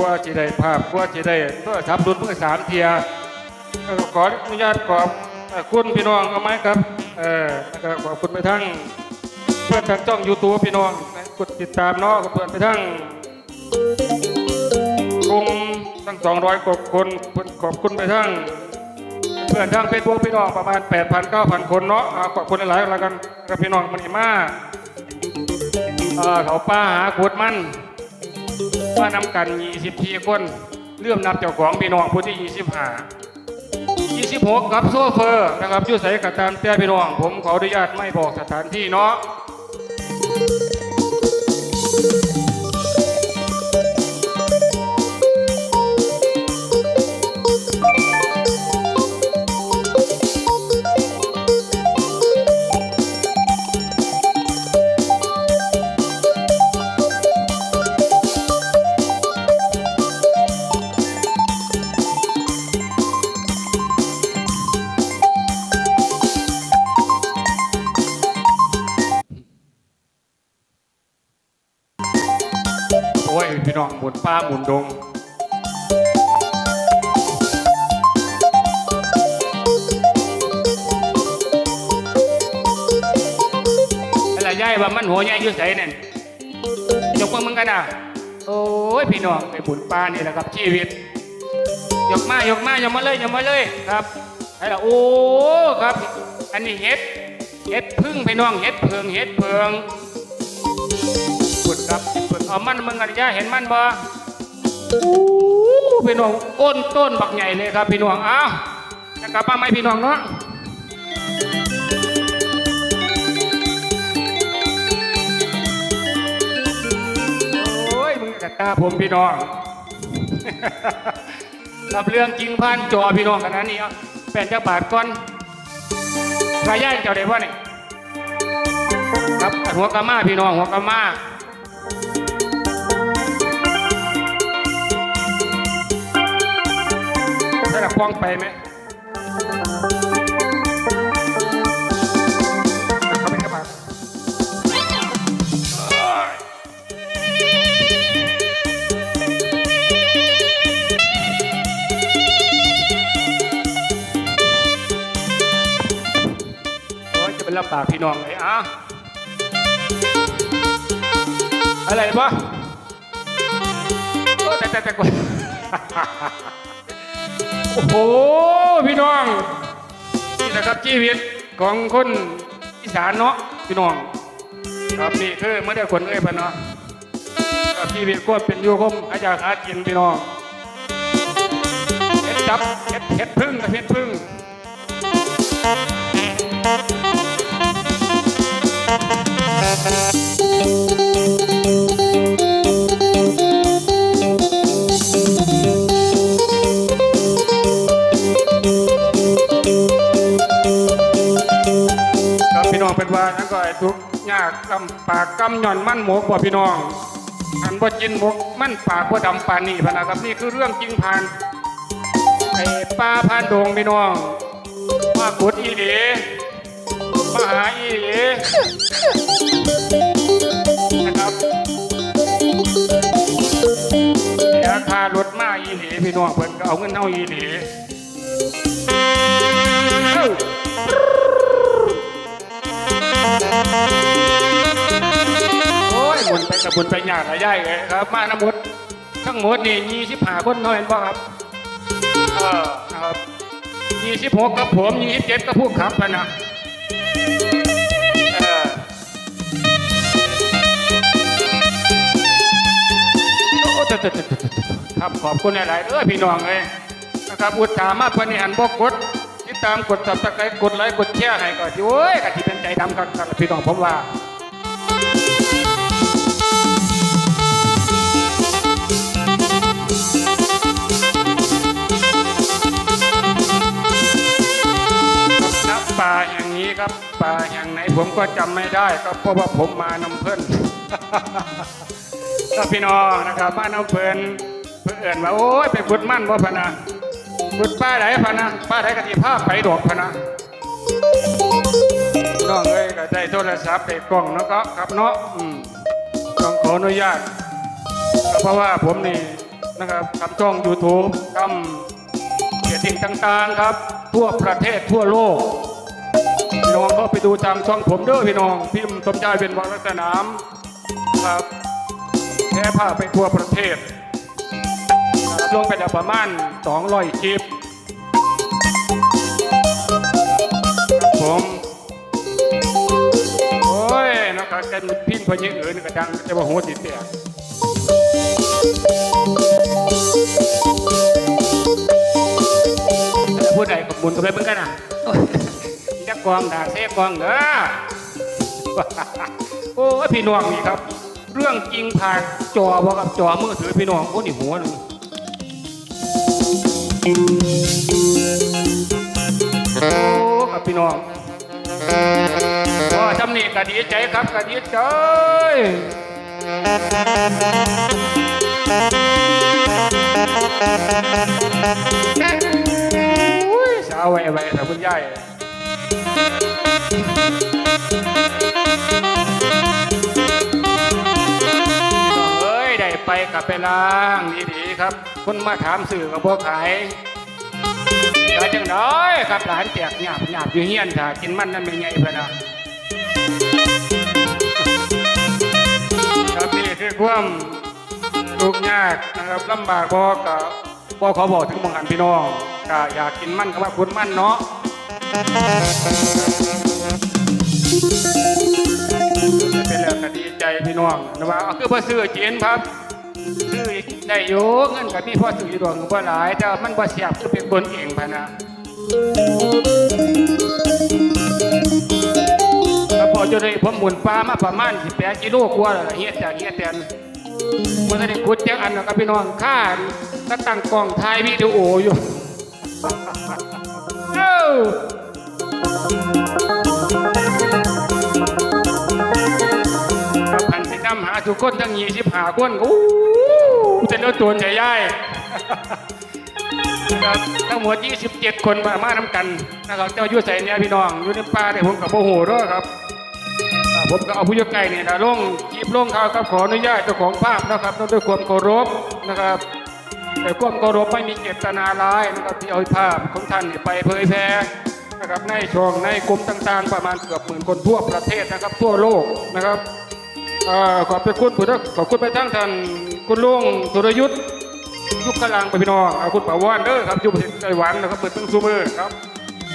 ลัวจะได้ภาพกลัวจะได้โทรศัพท์รุ่นเมื่อสามเทียขออนุญาตขอบคุณพี่น้องเอาไหมครับเออขอบคุณไปทั้งเพื่อนทางช่องยูทูบพี่น้องกดติดตามเนาะกับเพื่อนไปทั้งกลุ่มทั้งสองร้อยกว่าคนขอบคุณไปทั้งเพื่อนทางเฟซบุ๊กพี่น้องประมาณ 8,000 9,000 คนเนาะขอบคุณหลายๆแล้วกันกับพี่น้องมันนี่มาเอ่อเขาป้าหาขวดมัน ว่านำกัน20ทีคนเริ่มนับเจ้าของพี่น้องผู้ที่25 26ครับโซเฟอร์นะครับอยู่ใส่กับตามแต่พี่น้อง ผมขออนุญาตไม่บอกสถานที่เนาะ หมุนป้าหมุนดงอะไรย่ายว่ามันหัวใหญ่อยู่ใส่นั่นยกมือมึงกันอะโอ้ยพี่น้องไปบุญปลานี่แหละครับชีวิต ยกมายกมายกมาเลยยกมาเลยครับไอ้ละโอ้ครับ อันนี้เห็ดเห็ดพึ่งพี่น้องเห็ดเพิงเห็ดเพิงบุญครับ เอามันมึงกันย่าเห็นมันบ่โอ้พี่น้องก้นต้นบักใหญ่เลยครับพี่น้องอ้าวจะกลับมาไหมพี่น้องเนาะโอ้ยมึงกับตาผมพี่น้องรับเรื่องจริงพันจอพี่น้องขนาดนี้เอาแปดเจ้าบาทก่อนพรย่ายเจ้าได้ว่านี่ครับหัวกะมาพี่น้องหัวกะมา ถ้าจะคล้องไปไหมเขาเป็นกระบาดโอ้ยจะเป็นลำบปากพี่น้องเลยอะอะไรปะโอ้แต่แต่แต่กว่า โอ้โห พี่น้อง นี่นะครับชีวิตของคนอีสานเนาะพี่น้อง ครับนี่คือเมื่อได้คนเอ้ยพะเนาะครับชีวิตก็เป็นอยู่คมอาจารย์หาจินพี่น้องเฮ็ดจับเฮ็ดเฮ็ดพึ่งกับเฮ็ดพึ่ง ว่านั่นก็ไอ้ทุกข์ยากลำปากกำหย่อนมั่นหมกบ่พี่น้องอันว่ากินหมกมั่นปากว่าดำปานนี่พะนะครับนี่คือเรื่องจริงผ่านไอ้ป้าพานโดงพี่น้องมากดอีเดมาหาอีเดนะครับเสียค่ารถมาอีเดพี่น้องเพิ่นก็เอาเงินเอาอีเดเกับหมุนไปหยาดหายย่ายเลยครับ มานำหมดทั้งหมดนี่ยี่สิบห้าคนเน้อยบ่ครับเออครับยี่สิบหกกับผมยี่สิบเจ็ดกับผู้ขับนะนะครับขอบคุณหลายๆเด้อพี่น้องเลยนะครับอุตส่าห์มาเพื่อนนี่หันบกกดติดตามกดสับสไครต์กดไลค์กดแชร์ให้ก็สิโอ้ยกะที่เป็นใจดำครับครับพี่น้องผมว่า อย่างไหนผมก็จำไม่ได้ ก็เพราะว่าผมมานำเพื่อนก็พี่น้องนะครับมานำเพื่อนเพื่อนเอื่นว่าโอ้ยไปบุญมั่นบ่พนะบุญป้าไหนพนะป้าไหนกะทิภาพไปดอกพนะน้องเอ้ยก็ได้โทรศัพท์ได้กล้องเนาะก็ครับเนาะต้องขออนุญาตเพราะว่าผมนี่นะครับทำช่อง YouTube ทำเกียรติต่างๆครับ ทั่วประเทศทั่วโลก พี่น้องก็ไปดูตามช่องผมเด้อพี่น้อง พิมพ์สมใจเป็นวัฒนามครับแค่ผ้าไปทั่วประเทศครับลงไปแล้วประมาณ200คลิปผมโอ้ยนะครับกันพิมพ์พญิงเอ๋ยนี่ก็ดังจะว่าหัวติดเตียกแต่ผู้ใดกับบุญกับเหมือนกันอะ กองด่าเซกองเด้อโอ้พี่น้องนี่ครับ เรื่องจริงผ่านจอบ่กับจอมือถือพี่น้องโอ้นี่หัวหนึงโอ้กับพี่น้องก็จำนี่ก็ดีใจครับก็ดีใจอุ้ยสาวไว้ไว้แต่คุณยาย เอ้ย ได้ไปกับไปล้างดีๆครับคนมาถามสื่อกับพวกขายก็จังน้อยครับหลานแตกหยาบหยาบอยู่เฮียนถ้ากินมันนั่นเป็นไงเพื่อนนะครับนี่คือความทุกข์ยากนะครับลำบากพอกับพ่อขอบอกถึงมองหันพี่น้องก็อยากกินมันก็ว่าคุณมันเนาะ เป็นแล้วก็ดีใจพี่น้องนะว่าเอาคือพ่อซื้อจีนครับซื้อได้อยู่เงินกับพี่พ่อซื้ออยู่ดวงบ่หลาย แต่มันบ่เสียบคือเป็นคนเองพะนะแล้วพอจะได้ผมหมุนปลามาประมาณ18กิโลกว่าแล้วล่ะเฮ็ดจากเฮ็ดแต่นมันได้ขุดจักอันกับพี่น้องค่าตั้งตั้งกล้องถ่ายวิดีโออยู่ เอ้ากับพันสินำหาทุกคนทั้งยี่สิบหาคนอู้จะเลือตัวใหญ่ย่ายนะครับทั้งหมด 27 คนมามาน้ำกันนะครับเจ้าอยู่ใส่เนี่ยพี่น้องอยู่ในป่าเนี่ยผมกับโมโหด้วยครับผมก็เอาผู้ยกไก่เนี่ยนะลงคลิปลงข่าวครับขออนุญาตเจ้าของภาพนะครับต้องด้วยความเคารพนะครับ แต่ความเคารพไม่มีเจตนาร้ายนะครับที่เอาภาพของท่านไปเผยแพร่นะครับในช่องในกลุ่มต่างๆ ประมาณเกือบหมื่นคนทั่วประเทศนะครับ ทั่วโลกนะครับอขอบคุณผู้ทักขอบคุณไปทั้งท่านคุณลุงสุรยุทธ์ยุคกลางไปพี่น้องเอาคุณป่าวานเด้อครับอยู่ประเทศไต้หวันนะครับเปิดตั้งซูเมอร์ครับ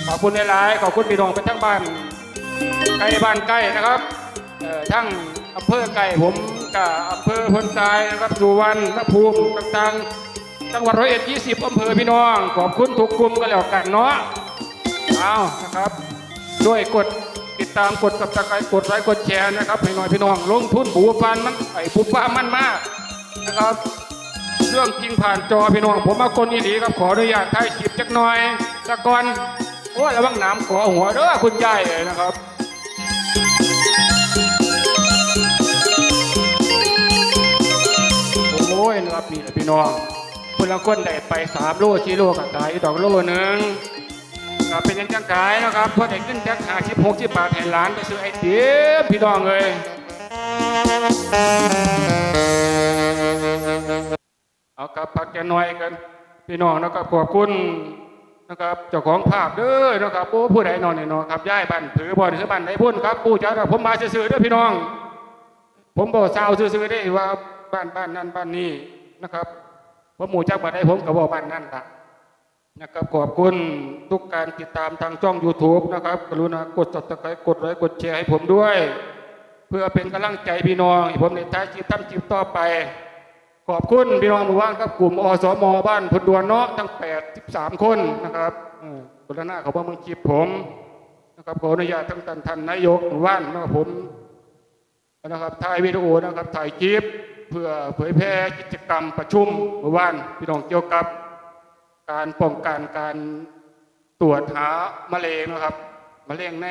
ขอบคุณหลายๆขอบคุณพี่น้องไปทั้งบ้านใกล้บ้านใกล้นะครับทั้งอำเภอไก่ผมกับอำเภอพนทรายนะครับสุวรรณภูมิต่างๆ จังหวัดร้อยเอ็ดยี่สิบอำเภอพี่น้อง ขอบคุณทุกกลุ่มก็แล้วกันเนาะเอานะครับ ด้วยกดติดตามกดกับตะไคร้กดไลค์กดแชร์นะครับให้หน่อยพี่น้อง ลงทุนปูฟันมันไอ้ปูฟ้ามันมากนะครับ เรื่องจริงผ่านจอพี่น้อง ผมมาคนอีหลีครับขออนุญาตถ่ายคลิปจักหน่อยตะกอนโอ้ยระวังน้ำขอหัวเด้อคุณยายเลยนะครับโอ้ยนะครับนี่แหละพี่น้อง คนละคนได้ไปสามโลชีโลกับขายดอกโลหนึ่งก็เป็นยังจังขายนะครับเพราะได้ขึ้นจากหาชิบหกสิบบาทให้หลานไปซื้อไอเดียพี่น้องเลยเอาครับพักแกน้อยกัน พี่น้องนะครับขอบคุณนะครับเจ้าของภาพเด้อนะครับโอ้ผู้ใดนอนเนี่ยนอนครับย้ายบ้านถือบ่อนถือบ้านไหนพุ่นครับปู่จ้าผมมาซื้อๆเด้อพี่น้อง ผมบอกสาวซื้อๆได้ว่าบ้านบ้านนั้นบ้านนี้นะครับ ผมหมู่จักบ้านใดผมก็บอกบ้านนั้นละนะครับขอบคุณทุกการติดตามทางช่อง YouTube นะครับ กรุณากด subscribe กดไลค์กดแชร์ให้ผมด้วย เพื่อเป็นกำลังใจพี่น้องให้ผมในท้ายชีวิตทำชีวิตต่อไป ขอบคุณพี่น้องหมู่บ้านครับกลุ่มอสมบ้านพลดวนเนาะทั้ง83คนนะครับเออคนละหน้าเขาบอกมึงจีบผมนะครับขออนุญาตทั้งท่านท่านนายกหมู่บ้านนะครับผมนะครับถ่ายวิดีโอนะครับถ่ายคลิป เพื่อเผยแพร่กิจกรรมประชุมหมู่บ้านพี่น้องเกี่ยวกับ การป้องกันการตรวจหามะเร็งนะครับมะเร็งใน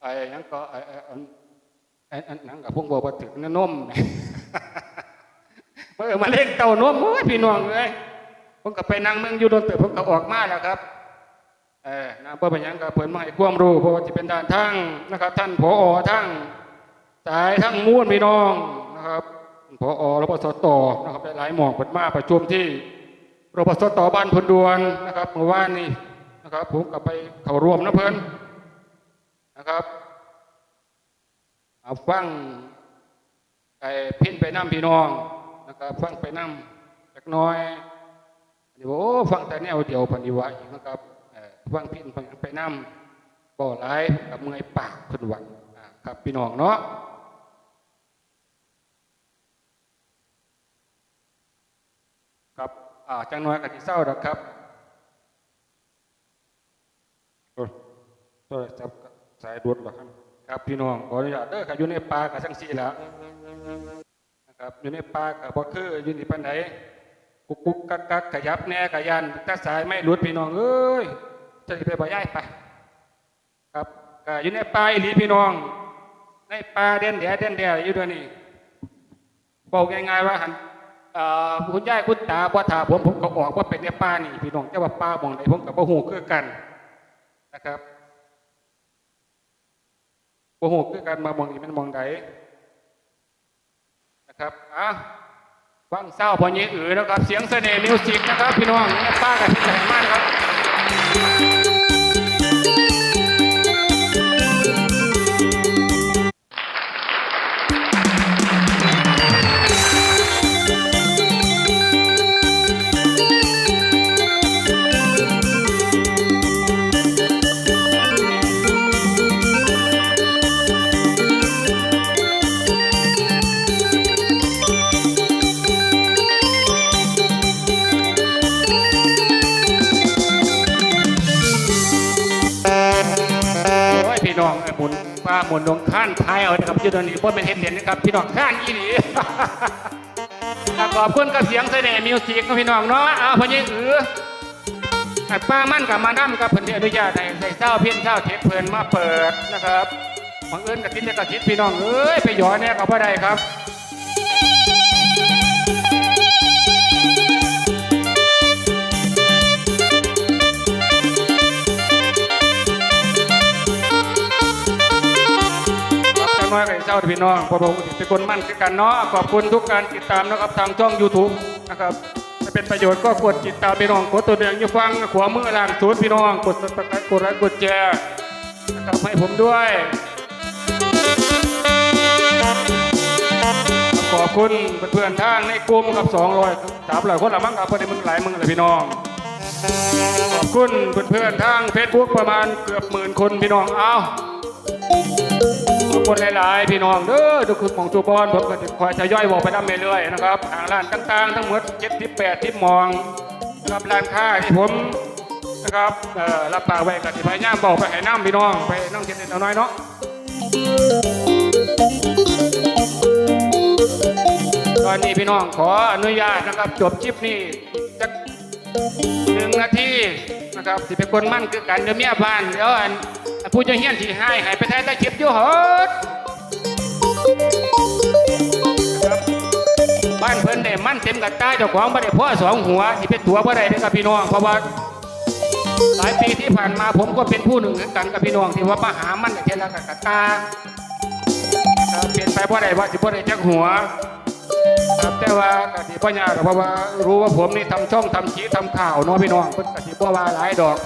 ไอ้ยังก็ไอ้ไอ้อันไอ้อันหนังกับพวกบัวถึงนนมเออมาเล่นเต่านมโอ้ยพี่น้องเลยผมก็ไปนั่งเมืองอยู่โดนเติบผมก็ออกมาแล้วครับเออนะเพื่อเป็นยังกับเพิ่นมาให้ความรู้เพราะว่าจะเป็นด้านทั้งนะครับ ท่านผอทั้งสายทั้งม้วนพี่น้อง นะครับผอรปสตนะครับหลายหมองเพิ่นมาประชุมที่รปสตบ้านพนดวนนะครับเมื่อวานนี้นะครับผมก็ไปเข้าร่วมนะเพิ่นนะครับเอาฟังไอ้พินไปน้ำพี่น้องนะครับฟังไปน้ำเล็กน้อยอันนี้ว่าโอ้ฟังแต่แนวเดียวพันธิวะนะครับฟังพินฟังไปนํบ่หลายกับเมื่อยปากคนหวังครับพี่น้องเนาะครับ อ่าจังน้อยกันที่เศร้าดอกครับโอ้โทรศัพท์สายด่วนหรอครับครับพี่น้องขออนุญาตเด้อครับอยู่ในป่ากับจังซี่ละนะครับอยู่ในป่ากับบ่คืออยู่ในี่ปานใดกุกกุกกักกักขยับแน่ขยันถ้าสายไม่หลุดพี่น้องเอ้ยจะไปบ่ย้ายไป ครับก็อยู่ในป่าอีหลีพี่น้อง ในป่าเด่นแดดเด่นแดดอยู่ด้วยนี่บอกง่ายๆว่าหัน คุณยายคุณตาบ่ถาผมผมก็ออกว่าเป็นในป่านี่พี่น้องแต่ว่าป่าหมองใดผมก็บ่ฮู้คือกันนะครับบ่ฮู้คือกันมาหมองนี้มันมองใดนะครับอะฟังเศร้าพอเยอือนะครับ เสียงเสน่ห์มิวสิกนะครับ พี่น้องป้ากับพี่แสงมากครับ หมุนดวงข้านท้ายเอานะครับอยูตอนนี้พ่เป็นเห็นเด่นนะครับพี่น้องข้านอีหลีอะขอบคุณกับเสียงเสน่ห์มิวสิกนะพี่น้องเนาะเอาพอเยอืออัดป้ามั่นกับมานั่มกับเพิ่นที่อนุญาตให้ใส่เศร้าเพี้ยนเศร้าเทปเพิ่นมาเปิดนะครับบังเอิญกับทิศกับทิศพี่น้องเอ้ยไปหยอเนี่ยกับพ่อใดครับครับ จังน้อบเจ้าพี่น้องพอผมเป็นคนมั่นคือกันเนาะขอบคุณทุกการติดตามนะครับทางช่อง YouTube นะครับถ้าเป็นประโยชน์ก็กดติดตามพี่น้องกดตัวเดียงอยู่ฟังขวามือล่างศูนย์พี่น้องกดสับสไครต์กดไลค์กดแชร์นะครับให้ผมด้วยขอบคุณเพื่อนๆทางในกลุ่มกับ200 300คนละมั้งครับเพราะในมึงหลายมึงเลยพี่น้อง ขอบคุณเพื่อนๆทางเฟซบุ๊กประมาณเกือบหมื่นคนพี่น้องเอา คุณหลายๆ พี่น้องเด้อทุกคนของจูบอลผมก็จะคอยทยอยบอกไปน้ำเรื่อยๆนะครับทางร้านต่างๆ ทั้งหมด78ที่มองนะครับร้านค้าที่ผมนะครับเอ่อรับปากไว้กับที่พยายามบอกไปให้น้ำพี่น้องไปน้องเจ็ดๆน้อยเนาะตอนนี้พี่น้องขออนุญาตนะครับจบคลิปนี้สักหนึ่งนาทีนะครับสิเป็นคนมั่นคือกันเดี๋ยวเมียบ้านเดี๋ยวอันอัน ผู้จะเฮี้ยนที่ให้ให้ไปแท้ได้คลิปอยู่เหรอครับบ้านเพิ่นได้มั่นเต็มกับตาเจ้าของบ่ได้พ่อสองหัวสิเป็นตัวบ่ได้เด้อครับพี่น้องเพราะว่าหลายปีที่ผ่านมาผมก็เป็นผู้หนึ่งเหมือนกันกับพี่น้องที่ว่ามาหามันเทละกับตาเปลี่ยนไปบ่ได้ว่าสิบ่ได้จักหัวครับแต่ว่าก็สิบ่ยากหรอกเพราะว่ารู้ว่าผมนี่ทำช่องทำชี้ทำข่าวเนาะพี่น้องเพิ่นก็สิบ่ว่าหลายดอก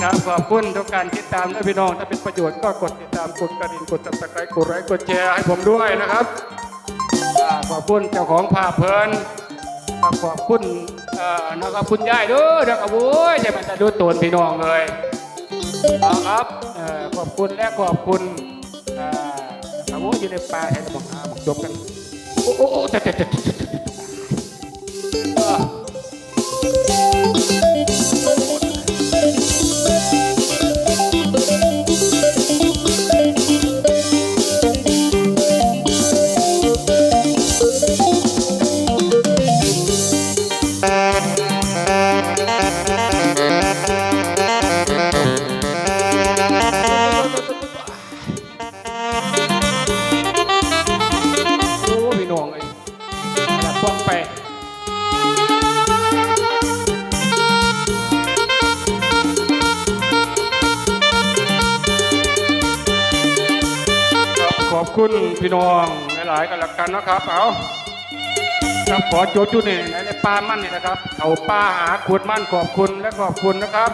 นะครับขอบคุณทุกการติดตามนะพี่น้อง ถ้าเป็นประโยชน์ก็กดติดตามกดกระดิ่งกด subscribe กดไลค์กดแชร์ให้ผมด้วยนะครับอขอบคุณเจ้าของภาพเพลินขอบคุณเอ่อนะครับคุณยายด้วยนะครับโอ้ยจะมันจะดูตนพี่น้องเลยเอาครับเอ่อขอบคุณและขอบคุณอ่าครับโอ้ยอยู่ในป่าให้เราบอกหาบอกจบกันโอ้โอ้โอ้แต่แต่ พวงไปขอบคุณพี่น้องหลายๆกันละกันนะครับเอาครับขอโจทย์จุนี่ในปลามั่นนี่นะครับ เอาปลาหาขวดมั่นขอบคุณและขอบคุณนะครับ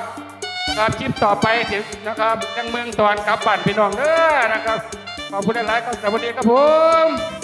ครับคลิปต่อไปเดี๋ยวนะครับยังเมืองตอนกับบ้านพี่น้องเด้อนะครับขอบคุณหลายๆครับสวัสดีครับผม